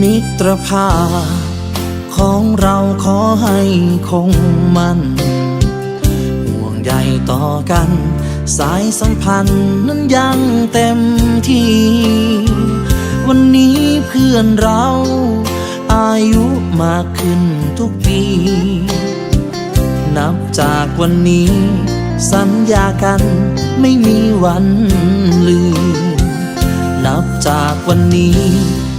มิตรภาพของเราขอให้คงมันห่วงใยต่อกัน สายสัมพันธ์นั้นยังเต็มที่ วันนี้เพื่อนเรา อายุมากขึ้นทุกปี นับจากวันนี้ สัญญากันไม่มีวันลืม นับจากวันนี้